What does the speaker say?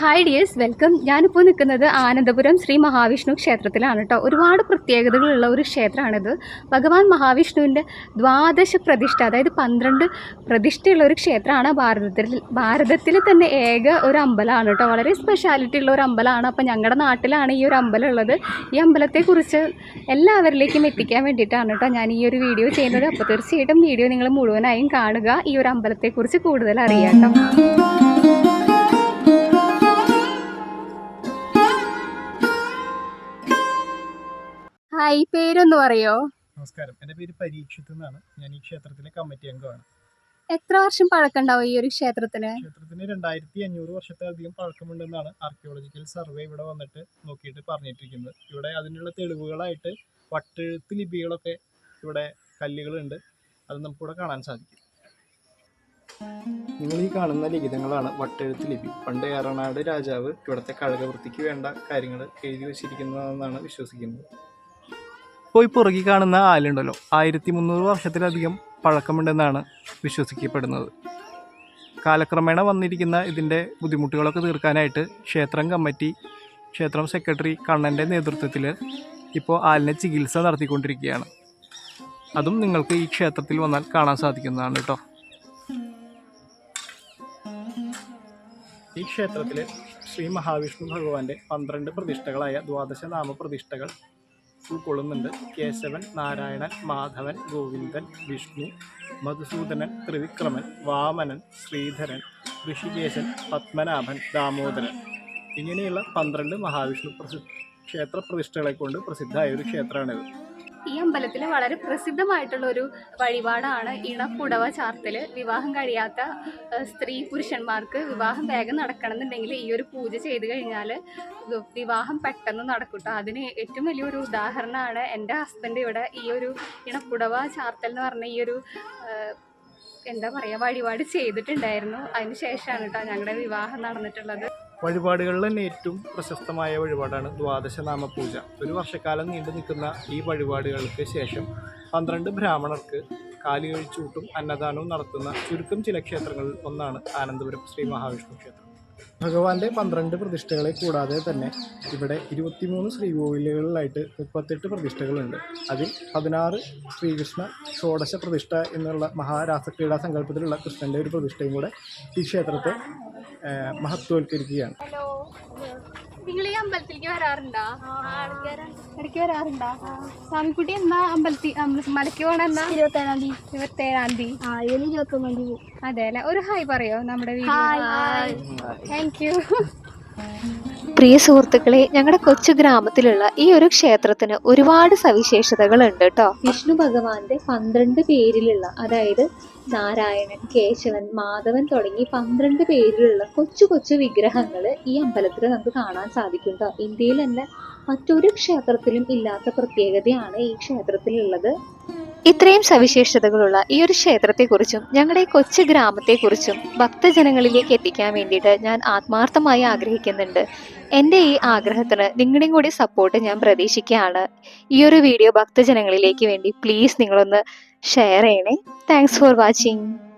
Hi dears welcome ഞാനിപ്പോൾ നിൽക്കുന്നത് ആനന്ദപുരം ശ്രീ മഹാവിഷ്ണു ക്ഷേത്രത്തിലാണ് കേട്ടോ. ഒരുപാട് പ്രത്യേകതകളുള്ള ഒരു ക്ഷേത്രമാണിത്. ഭഗവാൻ മഹാവിഷ്ണുവിന്റെ ദ്വാദശ പ്രതിഷ്ഠ അതായത് പന്ത്രണ്ട് പ്രതിഷ്ഠയുള്ള ഒരു ക്ഷേത്രമാണ് ഭാരതത്തിൽ. ഭാരതത്തിൽ തന്നെ ഏക ഒരു അമ്പലമാണ് കേട്ടോ. വളരെ സ്പെഷ്യാലിറ്റി ഉള്ള ഒരു അമ്പലമാണ്. അപ്പോൾ ഞങ്ങളുടെ നാട്ടിലാണ് ഈ ഒരു അമ്പലം ഉള്ളത്. ഈ അമ്പലത്തെക്കുറിച്ച് എല്ലാവരിലേക്കും എത്തിക്കാൻ വേണ്ടിയിട്ടാണ് കേട്ടോ ഞാൻ ഈ ഒരു വീഡിയോ ചെയ്യുന്നത്. അപ്പോൾ തീർച്ചയായിട്ടും വീഡിയോ നിങ്ങൾ മുഴുവനായും കാണുക. ഈ ഒരു അമ്പലത്തെക്കുറിച്ച് കൂടുതൽ അറിയാം കേട്ടോ. ഹായ് പേരൊന്ന് പറയോ? നമസ്കാരം. എന്റെ പേര് പരീക്ഷിത്ത് എന്നാണ്. ഞാൻ ഈ ക്ഷേത്രത്തിലെ കമ്മിറ്റി അംഗമാണ്. എത്ര വർഷം പഴക്കമുണ്ടാവും ഈ ഒരു ക്ഷേത്രത്തിന്? ക്ഷേത്രത്തിന് രണ്ടായിരത്തി അഞ്ഞൂറ് വർഷത്തിലധികം പഴക്കമുണ്ടെന്നാണ് ആർക്കിയോളജിക്കൽ സർവേ ഇവിടെ വന്നിട്ട് നോക്കിയിട്ട് പറഞ്ഞിട്ടിരിക്കുന്നത് ഇവിടെ അതിനുള്ള തെളിവുകളായിട്ട് വട്ടെഴുത്ത് ലിപികളൊക്കെ ഇവിടെ കല്ലുകളുണ്ട്. അത് നമുക്കിവിടെ കാണാൻ സാധിക്കും. നിങ്ങൾ ഈ കാണുന്ന ലിഖിതങ്ങളാണ് വട്ടെഴുത്ത് ലിപി. പണ്ട് ഏറനാട് രാജാവ് ഇവിടുത്തെ കഴകവൃത്തിക്ക് വേണ്ട കാര്യങ്ങൾ എഴുതി വച്ചിരിക്കുന്നതെന്നാണ് വിശ്വസിക്കുന്നത്. ഇപ്പോൾ ഈ കാണുന്ന ആലുണ്ടല്ലോ. ആയിരത്തി മുന്നൂറ് വർഷത്തിലധികം പഴക്കമുണ്ടെന്നാണ് വിശ്വസിക്കപ്പെടുന്നത്. കാലക്രമേണ വന്നിരിക്കുന്ന ഇതിന്റെ ബുദ്ധിമുട്ടുകളൊക്കെ തീർക്കാനായിട്ട് ക്ഷേത്രം കമ്മിറ്റി ക്ഷേത്രം സെക്രട്ടറി കണ്ണന്റെ നേതൃത്വത്തിൽ ഇപ്പോൾ ആലിനെ ചികിത്സ നടത്തിക്കൊണ്ടിരിക്കുകയാണ്. അതും നിങ്ങൾക്ക് ഈ ക്ഷേത്രത്തിൽ വന്നാൽ കാണാൻ സാധിക്കുന്നതാണ് കേട്ടോ. ഈ ക്ഷേത്രത്തിൽ ശ്രീ മഹാവിഷ്ണു ഭഗവാന്റെ പന്ത്രണ്ട് പ്രതിഷ്ഠകളായ ദ്വാദശ നാമ പ്രതിഷ്ഠകൾ ഉൾക്കൊള്ളുന്നുണ്ട് കേശവൻ നാരായണൻ മാധവൻ ഗോവിന്ദൻ വിഷ്ണു മധുസൂദനൻ ത്രിവിക്രമൻ വാമനൻ ശ്രീധരൻ ഋഷികേശൻ പത്മനാഭൻ ദാമോദരൻ. ഇങ്ങനെയുള്ള പന്ത്രണ്ട് മഹാവിഷ്ണു പ്രസി ക്ഷേത്ര പ്രതിഷ്ഠകളെ കൊണ്ട് പ്രസിദ്ധമായ ഒരു ക്ഷേത്രമാണിത്. ഈ അമ്പലത്തിൽ വളരെ പ്രസിദ്ധമായിട്ടുള്ള ഒരു വഴിപാടാണ് ഇണപ്പുടവ ചാർത്തൽ വിവാഹം കഴിയാത്ത സ്ത്രീ പുരുഷന്മാർക്ക് വിവാഹം വേഗം നടക്കണമെന്നുണ്ടെങ്കിൽ ഈ ഒരു പൂജ ചെയ്ത് കഴിഞ്ഞാൽ വിവാഹം പെട്ടെന്ന് നടക്കും ട്ടോ. അതിന് ഏറ്റവും വലിയൊരു ഉദാഹരണമാണ് എന്റെ ഹസ്ബൻഡ് ഇവിടെ ഈ ഒരു ഇണപ്പുടവ ചാർത്തൽ എന്ന് പറഞ്ഞ ഈ ഒരു എന്താ പറയുക വഴിപാട് ചെയ്തിട്ടുണ്ടായിരുന്നു. അതിന് ശേഷമാണ് കേട്ടോ ഞങ്ങളുടെ വിവാഹം നടന്നിട്ടുള്ളത്. വഴിപാടുകളിൽ തന്നെ ഏറ്റവും പ്രശസ്തമായ വഴിപാടാണ് ദ്വാദശനാമ പൂജ ഒരു വർഷക്കാലം നീണ്ടു നിൽക്കുന്ന ഈ വഴിപാടുകൾക്ക് ശേഷം പന്ത്രണ്ട് ബ്രാഹ്മണർക്ക് കാലുകഴിച്ചൂട്ടും അന്നദാനവും നടത്തുന്ന ചുരുക്കം ചില ക്ഷേത്രങ്ങളിൽ ഒന്നാണ് ആനന്ദപുരം ശ്രീ മഹാവിഷ്ണു ക്ഷേത്രം. ഭഗവാന്റെ പന്ത്രണ്ട് പ്രതിഷ്ഠകളെ കൂടാതെ തന്നെ ഇവിടെ ഇരുപത്തിമൂന്ന് ശ്രീകോവിലുകളിലായിട്ട് മുപ്പത്തെട്ട് പ്രതിഷ്ഠകളുണ്ട്. അതിൽ പതിനാറ് ശ്രീകൃഷ്ണ ഷോഡശ പ്രതിഷ്ഠ എന്നുള്ള മഹാരാസക്രീഡാ സങ്കല്പത്തിലുള്ള കൃഷ്ണന്റെ ഒരു പ്രതിഷ്ഠയും കൂടെ ഈ ക്ഷേത്രത്തെ മഹത്വവൽക്കരിക്കുകയാണ്. ഹലോ. നിങ്ങൾ ഈ അമ്പലത്തിലേക്ക് വരാറുണ്ടോ? ഇടയ്ക്ക് വരാറുണ്ടോ? സ്വാമിക്കുട്ടി എന്നാ അമ്പലത്തിൽ അമ്പ- മലയ്ക്ക് പോണ എന്നാ? ഇരുപത്തേഴാം തീയതി. ഇരുപത്തേഴാം തീയതി. ആ ഇരുപത്തൊന്നാം തീയതി അതെ അല്ലെ? ഒരു ഹായ് പറയോ നമ്മുടെ. താങ്ക് യു പ്രിയ സുഹൃത്തുക്കളെ ഞങ്ങളുടെ കൊച്ചു ഗ്രാമത്തിലുള്ള ഈ ഒരു ക്ഷേത്രത്തിന് ഒരുപാട് സവിശേഷതകളുണ്ട് കേട്ടോ വിഷ്ണു ഭഗവാന്റെ പന്ത്രണ്ട് പേരിലുള്ള അതായത് നാരായണൻ കേശവൻ മാധവൻ തുടങ്ങി പന്ത്രണ്ട് പേരിലുള്ള കൊച്ചു കൊച്ചു വിഗ്രഹങ്ങൾ ഈ അമ്പലത്തിൽ നമുക്ക് കാണാൻ സാധിക്കും കേട്ടോ ഇന്ത്യയിൽ തന്നെ മറ്റൊരു ക്ഷേത്രത്തിലും ഇല്ലാത്ത പ്രത്യേകതയാണ് ഈ ക്ഷേത്രത്തിലുള്ളത്. ഇത്രയും സവിശേഷതകളുള്ള ഈ ഒരു ക്ഷേത്രത്തെക്കുറിച്ചും ഞങ്ങളുടെ കൊച്ചു ഗ്രാമത്തെക്കുറിച്ചും ഭക്തജനങ്ങളിലേക്ക് എത്തിക്കാൻ വേണ്ടിയിട്ട് ഞാൻ ആത്മാർത്ഥമായി ആഗ്രഹിക്കുന്നുണ്ട്. എന്റെ ഈ ആഗ്രഹത്തിന് നിങ്ങളുടെയും കൂടി സപ്പോർട്ട് ഞാൻ പ്രതീക്ഷിക്കുകയാണ്. ഈ ഒരു വീഡിയോ ഭക്തജനങ്ങളിലേക്ക് വേണ്ടി പ്ലീസ് നിങ്ങളൊന്ന് ഷെയർ ചെയ്യണേ. Thanks for watching